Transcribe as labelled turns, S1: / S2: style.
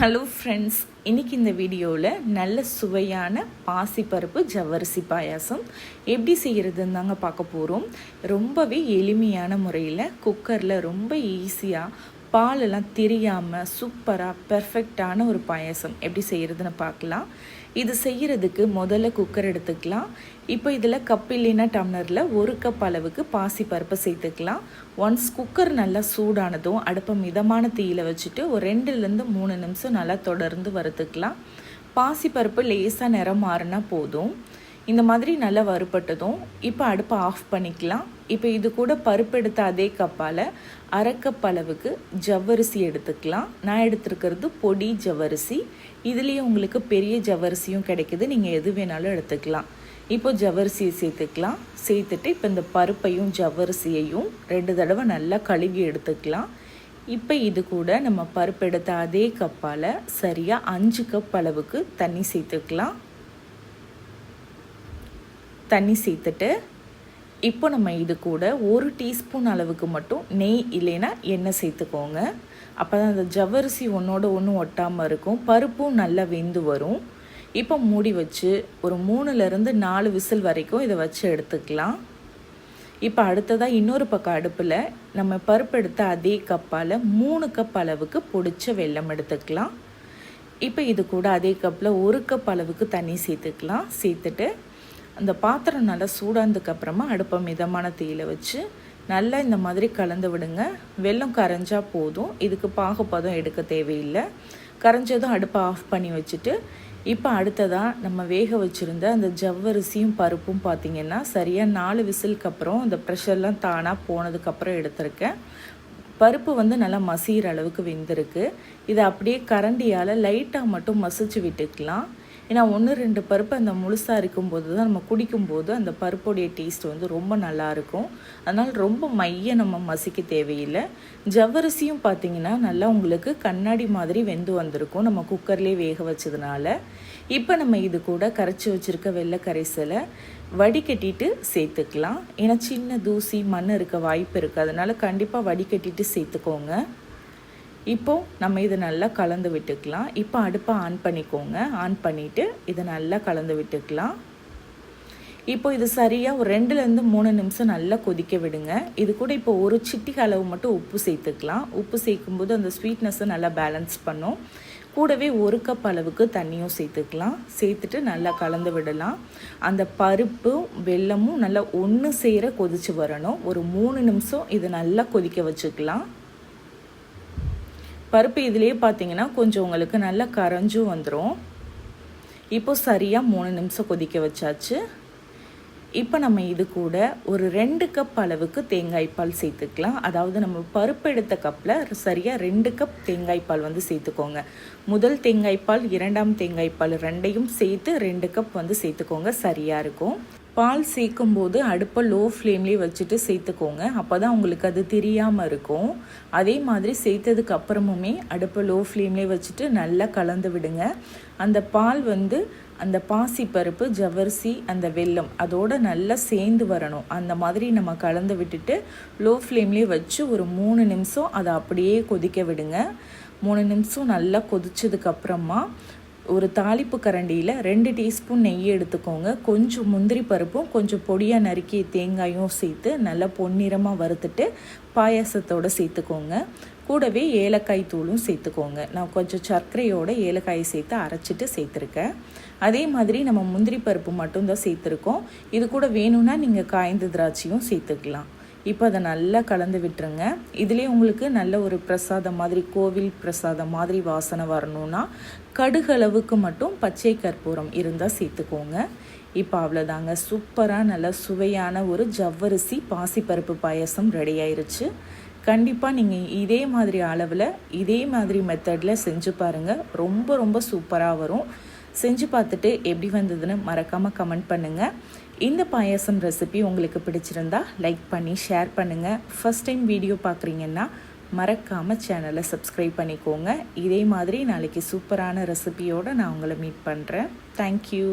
S1: Hello friends இன்றைக்கி இந்த வீடியோவில் நல்ல சுவையான பாசிப்பருப்பு ஜவ்வரிசி பாயாசம். எப்படி செய்கிறதுன்னு தாங்க பார்க்க போகிறோம் ரொம்பவே எளிமையான முறையில் குக்கரில் ரொம்ப ஈஸியாக பாலெல்லாம் தெரியாமல் சூப்பராக பெர்ஃபெக்டான ஒரு பாயாசம். எப்படி செய்கிறதுன்னு பார்க்கலாம். இது செய்கிறதுக்கு முதல்ல குக்கர் எடுத்துக்கலாம். இப்போ இதில் கப் இல்லைன்னா டம்ளரில் ஒரு கப் அளவுக்கு பாசி பருப்பை சேர்த்துக்கலாம். ஒன்ஸ் குக்கர் நல்லா சூடானதும் அடுப்பை மிதமான தீயில் வச்சுட்டு ஒரு ரெண்டுலேருந்து மூணு நிமிஷம் நல்லா தொடர்ந்து வறுத்துக்கலாம். பாசி பருப்பு லேசாக நிறம் மாறினா போதும். இந்த மாதிரி நல்லா வறுபட்டதும் இப்போ அடுப்பை ஆஃப் பண்ணிக்கலாம். இப்போ இது கூட பருப்பு எடுத்த அதே கப்பால் அரை அளவுக்கு ஜவ்வரிசி எடுத்துக்கலாம். நான் எடுத்துருக்கிறது பொடி ஜவ்வரிசி. இதுலேயும் உங்களுக்கு பெரிய ஜவ்வரிசியும் கிடைக்குது. நீங்கள் எது வேணாலும் எடுத்துக்கலாம். இப்போ ஜவ்வரிசியை சேர்த்துக்கலாம். சேர்த்துட்டு இப்போ இந்த பருப்பையும் ஜவ்வரிசியையும் ரெண்டு தடவை நல்லா கழுவி எடுத்துக்கலாம். இப்போ இது கூட நம்ம பருப்பு எடுத்த அதே கப்பால் சரியாக அஞ்சு கப் அளவுக்கு தண்ணி சேர்த்துக்கலாம். தண்ணி சேர்த்துட்டு இப்போ நம்ம இது கூட ஒரு டீஸ்பூன் அளவுக்கு மட்டும் நெய் இல்லைன்னா எண்ணெய் சேர்த்துக்கோங்க. அப்போ தான் அந்த ஜவ்வரிசி ஒன்றோட ஒன்று ஒட்டாமல் இருக்கும். பருப்பும் நல்லா வெந்து வரும். இப்போ மூடி வச்சு ஒரு மூணுலேருந்து நாலு விசில் வரைக்கும் இதை வச்சு எடுத்துக்கலாம். இப்போ அடுத்ததாக இன்னொரு பக்கம் அடுப்பில் நம்ம பருப்பு எடுத்த அதே கப்பால் மூணு கப் அளவுக்கு பொடிச்ச வெல்லம் எடுத்துக்கலாம். இப்போ இது கூட அதே கப்பில் ஒரு கப் அளவுக்கு தண்ணி சேர்த்துக்கலாம். சேர்த்துட்டு அந்த பாத்திரம் நல்லா சூடானதுக்கப்புறமா அடுப்பை மிதமான தீயில் வச்சு நல்லா இந்த மாதிரி கலந்து விடுங்க. வெள்ளம் கரைஞ்சா போதும். இதுக்கு பாகுப்பதம் எடுக்க தேவையில்லை. கரைஞ்சதும் அடுப்பை ஆஃப் பண்ணி வச்சுட்டு இப்போ அடுத்ததாக நம்ம வேக வச்சுருந்த அந்த ஜவ்வரிசியும் பருப்பும் பார்த்திங்கன்னா சரியாக நாலு விசிலுக்கு அப்புறம் அந்த ப்ரெஷர்லாம் தானாக போனதுக்கப்புறம் எடுத்திருக்கேன். பருப்பு வந்து நல்லா மசிகிற அளவுக்கு வெந்திருக்கு. இதை அப்படியே கரண்டியால் லைட்டாக மட்டும் மசிச்சு விட்டுக்கலாம். ஏன்னா ஒன்று ரெண்டு பருப்பு அந்த முழுசாக இருக்கும்போது தான் நம்ம குடிக்கும்போது அந்த பருப்புடைய டேஸ்ட் வந்து ரொம்ப நல்லாயிருக்கும் அதனால் ரொம்ப மைய நம்ம மசிக்க தேவையில்லை. ஜவ்வரிசியும் பார்த்திங்கன்னா நல்லா உங்களுக்கு கண்ணாடி மாதிரி வெந்து வந்திருக்கும். நம்ம குக்கர்லேயே வேக வச்சதுனால. இப்போ நம்ம இது கூட கரைச்சி வச்சுருக்க வெள்ளை கரைசலை வடிகட்டிட்டு சேர்த்துக்கலாம். ஏன்னா சின்ன தூசி மண் இருக்க வாய்ப்பு இருக்குது அதனால் கண்டிப்பாக வடிகட்டிட்டு சேர்த்துக்கோங்க. இப்போது நம்ம இதை நல்லா கலந்து விட்டுக்கலாம். இப்போ அடுப்பை ஆன் பண்ணிக்கோங்க. ஆன் பண்ணிவிட்டு இதை நல்லா கலந்து விட்டுக்கலாம். இப்போ இது சரியாக ஒரு ரெண்டுலேருந்து மூணு நிமிஷம் நல்லா கொதிக்க விடுங்க. இது கூட இப்போ ஒரு சிட்டிக்கு அளவு மட்டும் உப்பு சேர்த்துக்கலாம். உப்பு சேர்க்கும்போது அந்த ஸ்வீட்னஸ்ஸை நல்லா பேலன்ஸ் பண்ணும். கூடவே ஒரு கப் அளவுக்கு தண்ணியும் சேர்த்துக்கலாம். சேர்த்துட்டு நல்லா கலந்து விடலாம். அந்த பருப்பும் வெல்லமும் நல்லா ஒன்று சேர கொதித்து வரணும். ஒரு மூணு நிமிஷம் இதை நல்லா கொதிக்க வச்சுக்கலாம். பருப்பு இதிலே பார்த்தீங்கன்னா கொஞ்சம் உங்களுக்கு நல்லா கரைஞ்சும் வந்துடும் இப்போ சரியாக மூணு நிமிஷம் கொதிக்க வச்சாச்சு. இப்போ நம்ம இது கூட ஒரு ரெண்டு கப் அளவுக்கு தேங்காய் பால் சேர்த்துக்கலாம். அதாவது நம்ம பருப்பு எடுத்த கப்பில் சரியாக ரெண்டு கப் தேங்காய் பால் வந்து சேர்த்துக்கோங்க. முதல் தேங்காய் பால் இரண்டாம் தேங்காய் பால் ரெண்டையும் சேர்த்து ரெண்டு கப் வந்து சேர்த்துக்கோங்க. சரியாக இருக்கும். பால் சேர்க்கும் போது அடுப்பை லோ ஃப்ளேம்லேயே வச்சுட்டு சேர்த்துக்கோங்க. அப்போ தான் உங்களுக்கு அது தெரியாமல் இருக்கும். அதே மாதிரி சேர்த்ததுக்கு அப்புறமுமே அடுப்பை லோ ஃப்ளேம்லேயே வச்சுட்டு நல்லா கலந்து விடுங்க. அந்த பால் வந்து அந்த பாசி பருப்பு ஜவரிசி அந்த வெல்லம் அதோடு நல்லா சேர்ந்து வரணும். அந்த மாதிரி நம்ம கலந்து விட்டுட்டு லோ ஃப்ளேம்லேயே வச்சு ஒரு மூணு நிமிஷம் அதை அப்படியே கொதிக்க விடுங்க. மூணு நிமிஷம் நல்லா கொதிச்சதுக்கப்புறமா ஒரு தாளிப்பு கரண்டியில் ரெண்டு டீஸ்பூன் நெய் எடுத்துக்கோங்க. கொஞ்சம் முந்திரி பருப்பும் கொஞ்சம் பொடியாக நறுக்கி தேங்காயும் சேர்த்து நல்லா பொன்னிறமாக வறுத்துட்டு பாயாசத்தோடு சேர்த்துக்கோங்க. கூடவே ஏலக்காய் தூளும் சேர்த்துக்கோங்க. நான் கொஞ்சம் சர்க்கரையோட ஏலக்காயை சேர்த்து அரைச்சிட்டு சேர்த்துருக்கேன். அதே மாதிரி நம்ம முந்திரி பருப்பு மட்டும்தான் சேர்த்துருக்கோம். இது கூட வேணும்னா நீங்கள் காய்ந்த திராட்சையும் சேர்த்துக்கலாம். இப்போ அதை நல்லா கலந்து விட்டுருங்க. இதுலேயே உங்களுக்கு நல்ல ஒரு பிரசாதம் மாதிரி கோவில் பிரசாதம் மாதிரி வாசனை வரணும்னா கடுகளவுக்கு மட்டும் பச்சை கற்பூரம் இருந்தால் சேர்த்துக்கோங்க. இப்போ அவ்வளோதாங்க. சூப்பராக நல்ல சுவையான ஒரு ஜவ்வரிசி பாசிப்பருப்பு பாயசம் ரெடி ஆயிருச்சு. கண்டிப்பாக நீங்கள் இதே மாதிரி அளவில் இதே மாதிரி மெத்தடில் செஞ்சு பாருங்கள் ரொம்ப ரொம்ப சூப்பராக வரும். செஞ்சு பார்த்துட்டு எப்படி வந்ததுன்னு மறக்காமல் கமெண்ட் பண்ணுங்கள் இந்த பாயாசம் ரெசிபி உங்களுக்கு பிடிச்சிருந்தா லைக் பண்ணி ஷேர் பண்ணுங்கள் ஃபஸ்ட் டைம் வீடியோ பார்க்குறீங்கன்னா மறக்காமல் சேனலை சப்ஸ்கிரைப் பண்ணிக்கோங்க. இதே மாதிரி நாளைக்கு சூப்பரான ரெசிபியோடு நான் உங்களை மீட் பண்ணுறேன் தேங்க்யூ